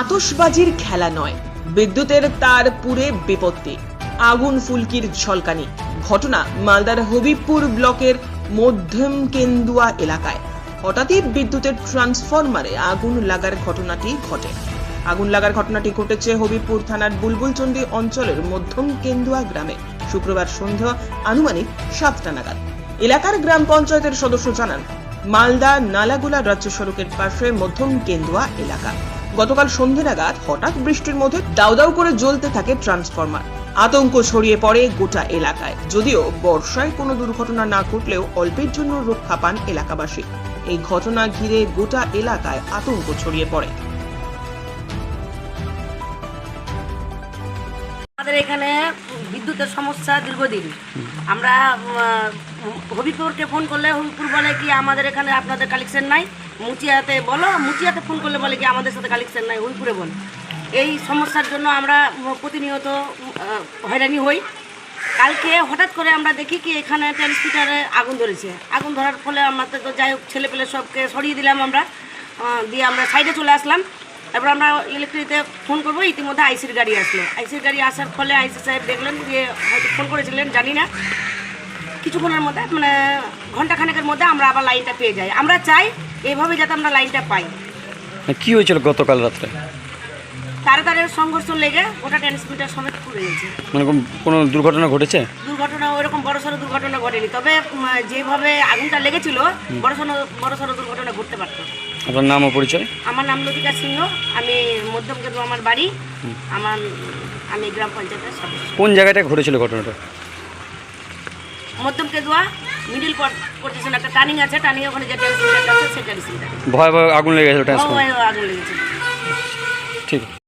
আতশবাজির খেলা নয়। বিদ্যুতের তার পুরে বিপত্তি। আগুন ফুলকির ঝলকানি। ঘটনা মালদার হবিবপুর ব্লকের মধ্যম কেন্দুয়া এলাকায়। হঠাৎই বিদ্যুতের ট্রান্সফরমারে আগুন লাগার ঘটনাটি ঘটে। আগুন লাগার ঘটনাটি ঘটেছে হবিবপুর থানার বুলবুলচন্ডী অঞ্চলের মধ্যম কেন্দুয়া গ্রামে। শুক্রবার সন্ধ্যা আনুমানিক সাতটা নাগাদ। এলাকার গ্রাম পঞ্চায়েতের সদস্য জানান, মালদা নালাগোলা রাজ্য সড়কের পাশে মধ্যম কেন্দুয়া এলাকা। গতকাল সন্ধে নাগাদ হঠাৎ বৃষ্টির মধ্যে দাউ দাউ করে জ্বলতে থাকে ট্রান্সফরমার। আতঙ্ক ছড়িয়ে পড়ে গোটা এলাকায়। যদিও বর্ষায় কোনো দুর্ঘটনা না ঘটলেও অল্পের জন্য রক্ষা পান এলাকাবাসী। এই ঘটনা ঘিরে গোটা এলাকায় আতঙ্ক ছড়িয়ে পড়ে। আমাদের এখানে বিদ্যুতের সমস্যা দীর্ঘদিন। আমরা হবিপুরকে ফোন করলে হবিপুর বলে কি আমাদের এখানে আপনাদের কালেকশন নাই? মুচিয়াতে বলো, মুচিয়াতে ফোন করলে বলে কি আমাদের সাথে কালেকশন নাই হবিপুরে বলো। এই সমস্যার জন্য আমরা প্রতিনিয়ত হয়রানি হই। কালকে হঠাৎ করে আমরা দেখি কি এখানে ট্রান্সমিটারে আগুন ধরেছে। আগুন ধরার ফলে আমাদের তো যাই হোক ছেলে পেলে সবকে সরিয়ে দিলাম আমরা। দিয়ে আমরা সাইডে চলে আসলাম। তারপর আমরা ইলেকট্রিতে ফোন করব, ইতিমধ্যে আইসির গাড়ি আসলো। আইসির গাড়ি আসার ফলে আইসি সাহেব দেখলেন যে হয়তো ফোন করেছিলেন, জানি না। কিছুক্ষণের মধ্যে মানে ঘন্টাখানেকের মধ্যে আমরা আবার লাইনটা পেয়ে যাই। আমরা চাই এইভাবে যাতে আমরা লাইনটা পাই। মানে কি হয়েছিল গতকাল রাত্রে? তারে তারে সংঘর্ষ লেগে ওটা ট্রান্সমিটার সমেত পুড়ে গেছে। মানে কোন- দুর্ঘটনা ঘটেছে? দুর্ঘটনা ওইরকম বড় সড়ো দুর্ঘটনা ঘটেনি। তবে যেভাবে আগুনটা লেগেছিল বড় সড়ো বড় সড়ো দুর্ঘটনা ঘটতে পারতো। আপনার নাম ও পরিচয়? আমার নাম লতিকা সিংহ। আমি মধ্যম আমার বাড়ি। আমার আমি গ্রাম পঞ্চায়েতের সদস্য। কোন জায়গাটায় ঘটেছিল ঘটনাটা? মধ্যম কেদুয়া মিডিল পজিশন একটা টার্নিং আছে টার্নিং ওখানে যে ট্রান্সমিটার আছে সেটা ভয় ভয় আগুন লেগে গেছিল ভয় আগুন লেগেছিল ঠিক।